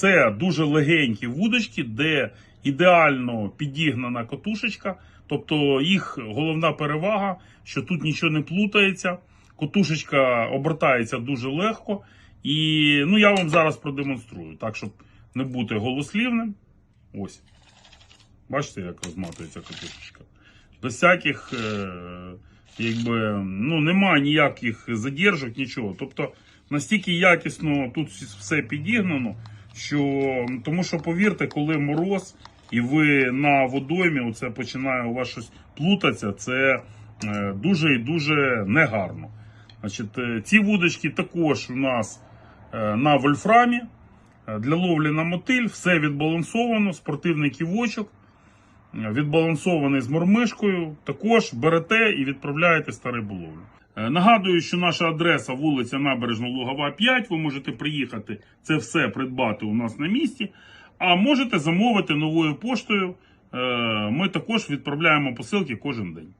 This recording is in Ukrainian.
Це дуже легенькі вудочки, де ідеально підігнана котушечка. Тобто їх головна перевага, що тут нічого не плутається. Котушечка обертається дуже легко. І ну, я вам зараз продемонструю, так, щоб не бути голослівним. Ось. Бачите, як розматується котушечка. Без всяких, е, якби, ну, немає ніяких задержок, нічого. Тобто настільки якісно тут все підігнано, що тому що повірте, коли мороз і ви на водоймі, оце починає у вас щось плутатися, це е, дуже і дуже негарно. Значить, е, ці вудочки також у нас е, на вольфрамі. Для ловлі на мотиль все відбалансовано, спортивний ківочок, відбалансований з мормишкою. Також берете і відправляєте старий буловлю. Е, Нагадую, що наша адреса вулиця Набережна Лугова 5. Ви можете приїхати це все придбати у нас на місці. А можете замовити новою поштою. Е, Ми також відправляємо посилки кожен день.